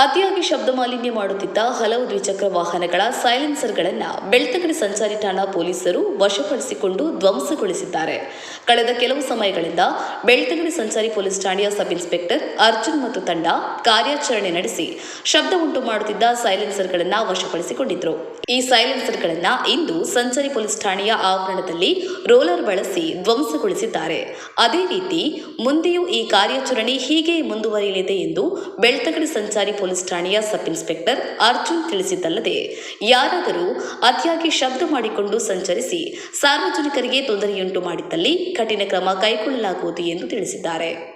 ಅತಿಯಾಗಿ ಶಬ್ದ ಮಾಲಿನ್ಯ ಮಾಡುತ್ತಿದ್ದ ಹಲವು ದ್ವಿಚಕ್ರ ವಾಹನಗಳ ಸೈಲೆನ್ಸರ್ಗಳನ್ನು ಬೆಳ್ತಂಗಡಿ ಸಂಚಾರಿ ಠಾಣಾ ಪೊಲೀಸರು ವಶಪಡಿಸಿಕೊಂಡು ಧ್ವಂಸಗೊಳಿಸಿದ್ದಾರೆ. ಕಳೆದ ಕೆಲವು ಸಮಯಗಳಿಂದ ಬೆಳ್ತಂಗಡಿ ಸಂಚಾರಿ ಪೊಲೀಸ್ ಠಾಣೆಯ ಸಬ್ ಇನ್ಸ್ಪೆಕ್ಟರ್ ಅರ್ಜುನ್ ಮತ್ತು ತಂಡ ಕಾರ್ಯಾಚರಣೆ ನಡೆಸಿ ಶಬ್ದ ಉಂಟು ಮಾಡುತ್ತಿದ್ದ ಸೈಲೆನ್ಸರ್ಗಳನ್ನು ವಶಪಡಿಸಿಕೊಂಡಿದ್ರು. ಈ ಸೈಲೆನ್ಸರ್ಗಳನ್ನು ಇಂದು ಸಂಚಾರಿ ಪೊಲೀಸ್ ಠಾಣೆಯ ಆವರಣದಲ್ಲಿ ರೋಲರ್ ಬಳಸಿ ಧ್ವಂಸಗೊಳಿಸಿದ್ದಾರೆ. ಅದೇ ರೀತಿ ಮುಂದೆಯೂ ಈ ಕಾರ್ಯಾಚರಣೆ ಹೀಗೆ ಮುಂದುವರಿಯಲಿದೆ ಎಂದು ಬೆಳ್ತಂಗಡಿ ಸಂಚಾರಿ ಪೊಲೀಸ್ ಠಾಣೆಯ ಸಬ್ ಇನ್ಸ್ಪೆಕ್ಟರ್ ಅರ್ಜುನ್ ತಿಳಿಸಿದ್ದಲ್ಲದೆ, ಯಾರಾದರೂ ಅತಿಯಾಗಿ ಶಬ್ದ ಮಾಡಿಕೊಂಡು ಸಂಚರಿಸಿ ಸಾರ್ವಜನಿಕರಿಗೆ ತೊಂದರೆಯುಂಟು ಮಾಡಿದ್ದಲ್ಲಿ ಕಠಿಣ ಕ್ರಮ ಕೈಗೊಳ್ಳಲಾಗುವುದು ಎಂದು ತಿಳಿಸಿದ್ದಾರೆ.